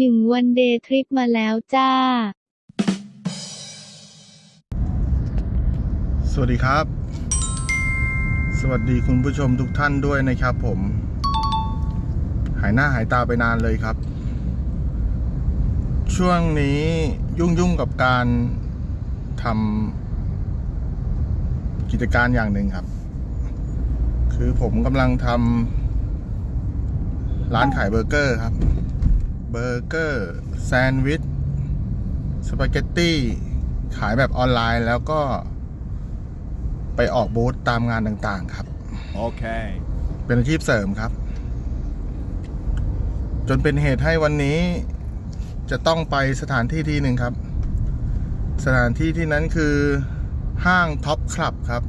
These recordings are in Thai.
หนึ่งวันเดย์ทริปมาแล้วจ้า สวัสดีครับ สวัสดีคุณผู้ชมทุกท่านด้วยนะครับผม หายหน้าหายตาไปนานเลยครับ ช่วงนี้ยุ่งยุ่งๆกับการทำกิจการอย่างหนึ่งครับ คือผมกำลังทำร้านขายเบอร์เกอร์ครับ เบอร์เกอร์แซนด์วิชสปาเกตตี้ขายแบบออนไลน์แล้วก็ไปออกบูธตามงานต่างๆครับ Okay. เป็นอาชีพเสริมครับ จนเป็นเหตุให้วันนี้จะต้องไปสถานที่ที่หนึ่งครับ สถานที่ที่นั้นคือห้างท็อปคลับครับ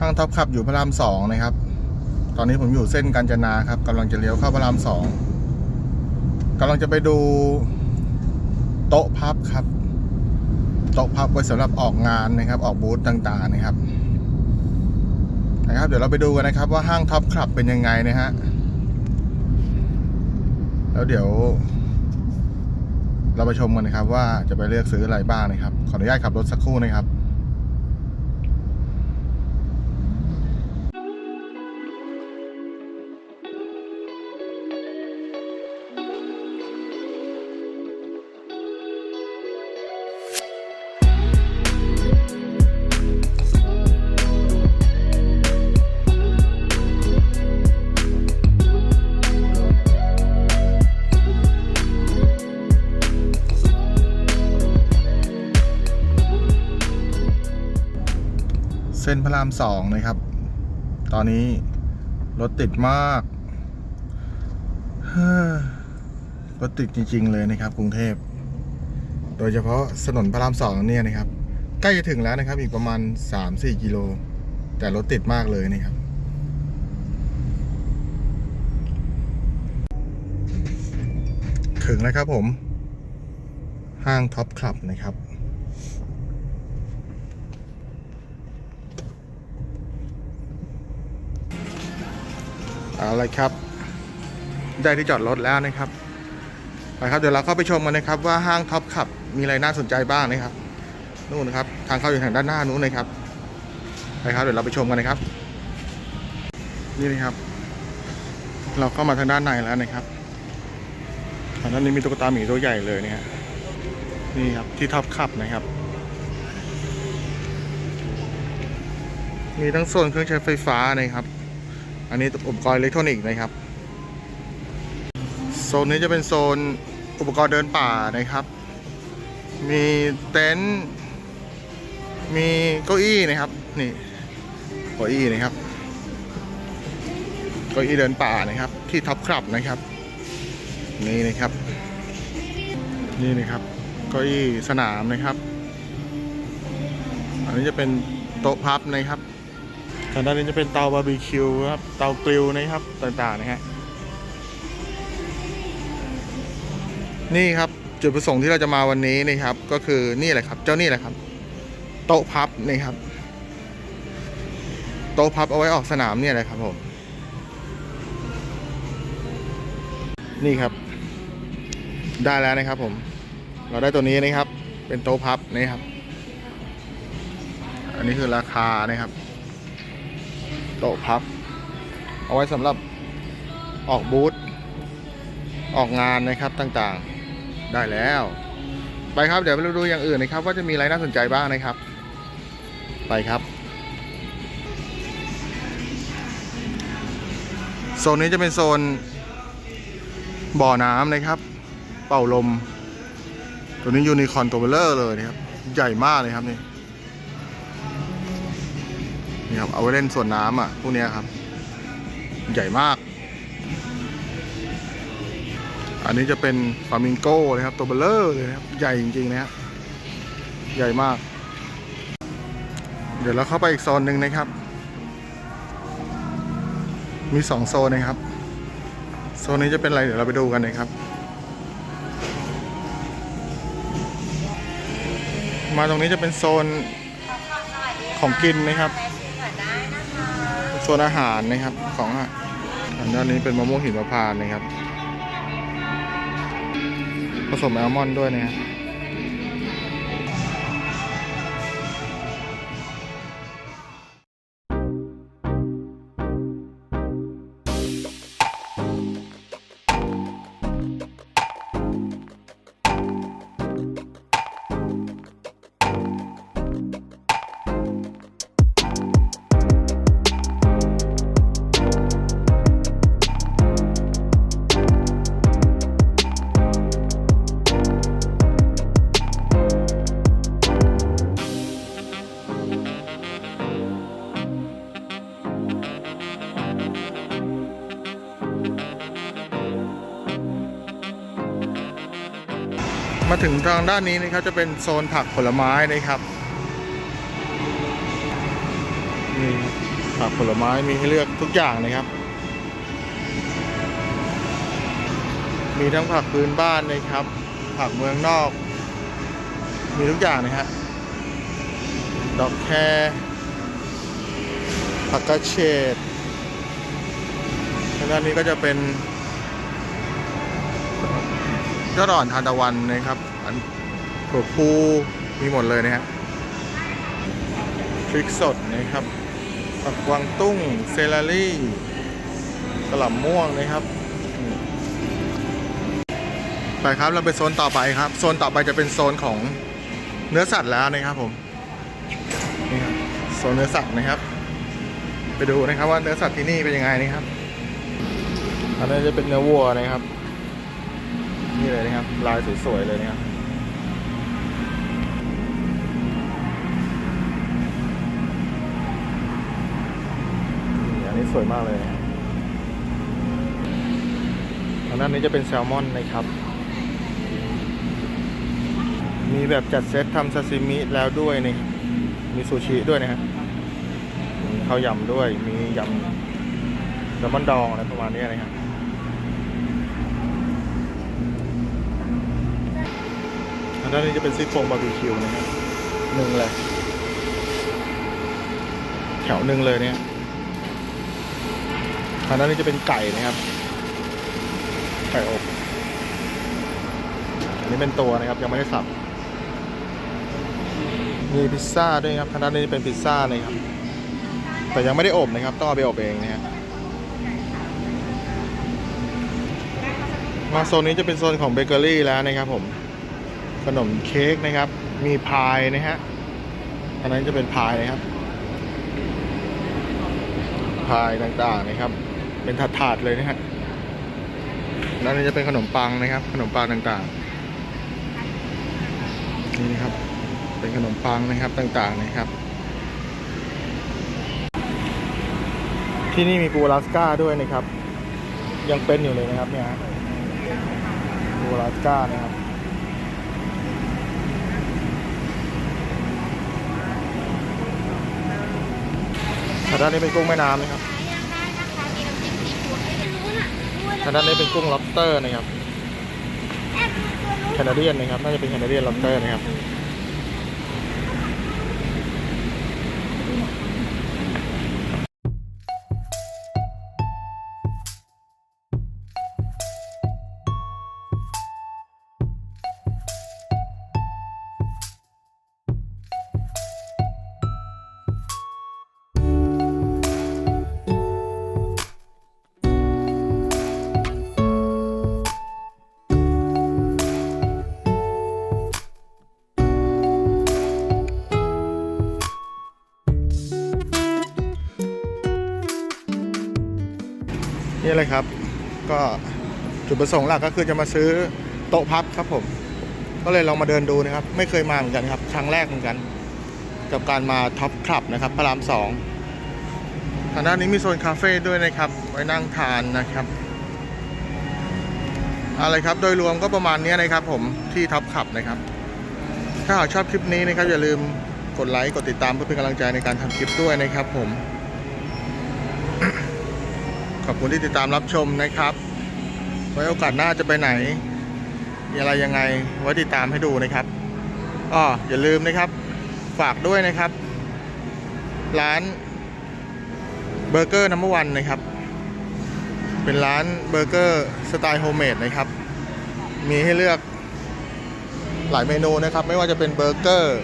ห้างท็อปคลับอยู่พระรามสองนะครับ ตอนนี้ผมอยู่เส้นกาญจนาครับกำลังจะเลี้ยวเข้าพระรามสอง กำลังจะไปดูโต๊ะพับครับ โต๊ะพับไว้สำหรับออกงานนะครับ ออกบูธต่างๆนะครับ นะครับ เดี๋ยวเราไปดูกันนะครับ ว่าห้างท็อปคลับเป็นยังไงนะฮะแล้วเดี๋ยว เราไปชมกันนะครับ ว่าจะไปเลือกซื้ออะไรบ้างนะครับ ขออนุญาตขับรถสักครู่นะครับ เส้นพระรามสองนะครับ ตอนนี้รถติดมากรถติดจริง ๆ เลยนะครับ กรุงเทพ โดยเฉพาะถนนพระรามสองเนี่ยนะครับ ใกล้จะถึงแล้วนะครับ อีกประมาณ 3-4 กิโล แต่รถติดมากเลยนะครับ ถึงแล้วครับผม ห้างท็อปคลับนะครับ เอาละครับ ได้ที่จอดรถแล้วนะครับไปครับเดี๋ยวเราเข้าไปชมกันนะครับ ว่าห้างท็อปขับมีอะไรน่าสนใจบ้างนะครับนู่นนะครับ ทางเข้าอยู่ทางด้านหน้านู้นนะครับไปครับเดี๋ยวเราไปชมกันนะครับ นี่นะครับ เราเข้ามาทางด้านในแล้วนะครับทางด้านนี้มีตุ๊กตาหมีตัวใหญ่เลยนะฮะนี่ครับที่ท็อปขับนะครับ มีทั้งโซนเครื่องใช้ไฟฟ้านะครับ อันนี้อุปกรณ์อิเล็กทรอนิกส์นะครับ โซนนี้จะเป็นโซนอุปกรณ์เดินป่านะครับ มีเต็นท์มีเก้าอี้นะครับ นี่เก้าอี้นะครับเก้าอี้เดินป่านะครับ ที่ท็อปคลับนะครับ นี่นะครับ นี่นะครับเก้าอี้สนามนะครับ อันนี้จะเป็นโต๊ะพับนะครับ ทางด้านนี้จะเป็นเตาบาร์บีคิวครับ เตากริลนะครับต่างๆนะฮะ นี่ครับจุดประสงค์ที่เราจะมาวันนี้นะครับ ก็คือนี่แหละครับ เจ้านี่แหละครับ โต๊ะพับนี่ครับ โต๊ะพับเอาไว้ออกสนามเนี่ยแหละครับผม นี่ครับ ได้แล้วนะครับผม เราได้ตัวนี้นะครับ เป็นโต๊ะพับนะครับ อันนี้คือราคานะครับ ต๊ะพับ เอาไว้สำหรับออกบูธออกงานนะครับต่างๆได้แล้ว ไปครับเดี๋ยวเราดูอย่างอื่นนะครับ ว่าจะมีอะไรน่าสนใจบ้างนะครับ ไปครับโซนนี้จะเป็นโซนบ่อน้ำนะครับ เป่าลม ตัวนี้ยูนิคอนตัวเบลเลอร์เลยนะครับ ใหญ่มากเลยครับนี่ นี่ครับเอาไว้เล่นส่วนน้ำอะพวกนี้ครับ ใหญ่มาก อันนี้จะเป็นฟามิงโก้นะครับ ตัวเบลเลอร์เลยนะครับ ใหญ่จริงๆนะครับใหญ่มาก เดี๋ยวเราเข้าไปอีกโซนหนึ่งนะครับ มีสองโซนนะครับ โซนนี้จะเป็นอะไรเดี๋ยวเราไปดูกันนะครับ มาตรงนี้จะเป็นโซนของกินนะครับ โซนอาหารนะครับ ของอะอันด้านนี้เป็นมะม่วงหิมพานต์นะครับ ผสมแอลมอนด์ด้วยนะครับ มาถึงทางด้านนี้นะครับจะเป็นโซนผักผลไม้นะครับนี่ผักผลไม้มีให้เลือกทุกอย่างนะครับ มีทั้งผักพื้นบ้านนะครับ ผักเมืองนอก มีทุกอย่างนะฮะดอกแครผักกระเฉดทางด้านนี้ก็จะเป็น ยอดอ่อนทานตะวันนะครับ อันถั่วพูมีหมดเลยนะฮะพริกสดนะครับผักกวางตุ้ง เซลารี่กระหล่ำม่วงนะครับไปครับเราไปโซนต่อไปครับ โซนต่อไปจะเป็นโซนของเนื้อสัตว์แล้วนะครับผมนี่ครับโซนเนื้อสัตว์นะครับ ไปดูนะครับว่าเนื้อสัตว์ที่นี่เป็นยังไงนะครับอันนี้จะเป็นเนื้อวัวนะครับ นี่เลยนะครับ ลายสวยๆเลยนะครับนี่อันนี้สวยมากเลยทางด้านนี้จะเป็นแซลมอนนะครับ มีแบบจัดเซตทำซาซิมิแล้วด้วยนี่ มีซูชิด้วยนะฮะมีข้าวยำด้วย มียำแซลมอนดองอะไรประมาณนี้นะครับ ด้านนี้จะเป็นซี่โครงบาร์บีคิวนะครับหนึ่งเลย แถวหนึ่งเลยเนี่ยทางด้านนี้จะเป็นไก่นะครับ ไก่อบอันนี้เป็นตัวนะครับยังไม่ได้สับ มีพิซซ่าด้วยครับทางด้านนี้เป็นพิซซ่านะครับ แต่ยังไม่ได้อบนะครับ ต้องเอาไปอบเองนะฮะมาโซนนี้จะเป็นโซนของเบเกอรี่แล้วนะครับผม ขนมเค้กนะครับ มีพายนะฮะอันนั้นจะเป็นพายนะครับ พายต่างๆนะครับ เป็นถาดๆเลยนะฮะแล้วนี่จะเป็นขนมปังนะครับ ขนมปังต่างๆ นี่นะครับ เป็นขนมปังนะครับต่างๆนะครับ ที่นี่มีปูลาสก้าด้วยนะครับ ยังเป็นอยู่เลยนะครับเนี่ยปูลาสก้านะครับ ทางด้านนี้เป็นกุ้งแม่น้ำนะครับทางด้านนี้เป็นกุ้ง lobster นะครับ แคนาเดียนนะครับ น่าจะเป็นแคนาเดียน lobster นะครับ นี่เลยครับ ก็จุดประสงค์หลักก็คือจะมาซื้อโต๊ะพับครับผม ก็เลยลองมาเดินดูนะครับ ไม่เคยมาเหมือนกันครับ ครั้งแรกเหมือนกัน กับการมาท็อปคลับนะครับพระรามสองทางด้านนี้มีโซนคาเฟ่ด้วยนะครับ ไว้นั่งทานนะครับอะไรครับ โดยรวมก็ประมาณนี้นะครับ ผมที่ท็อปคลับนะครับ ถ้าหากชอบคลิปนี้นะครับ อย่าลืมกดไลค์ กดติดตามเพื่อเป็นกำลังใจในการทำคลิปด้วยนะครับผม ขอบคุณที่ติดตามรับชมนะครับ ไว้โอกาสหน้าจะไปไหน มีอะไรยังไงไว้ติดตามให้ดูนะครับอ้ออย่าลืมนะครับ ฝากด้วยนะครับ ร้านเบอร์เกอร์นัมเบอร์วันนะครับ เป็นร้านเบอร์เกอร์สไตล์โฮมเมดนะครับ มีให้เลือกหลายเมนูนะครับ ไม่ว่าจะเป็นเบอร์เกอร์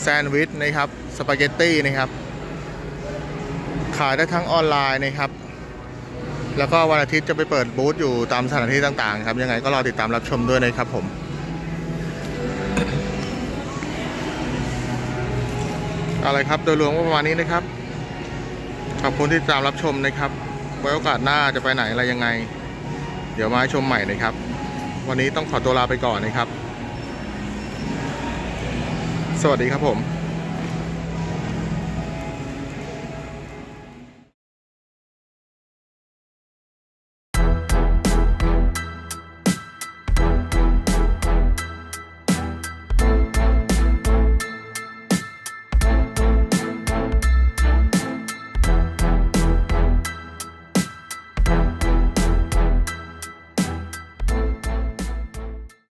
แซนด์วิชนะครับ สปาเกตตี้นะครับ ขายได้ทั้งออนไลน์นะครับ แล้วก็วันอาทิตย์จะไปเปิดบูธอยู่ตามสถานที่ต่างๆ ครับ ยังไงก็รอติดตามรับชมด้วยนะครับผมอะไรครับ โดยรวมก็ประมาณนี้นะครับ ขอบคุณที่ติดตามรับชมนะครับ ไว้โอกาสหน้าจะไปไหนอะไรยังไง เดี๋ยวมาให้ชมใหม่นะครับ วันนี้ต้องขอตัวลาไปก่อนนะครับ สวัสดีครับผม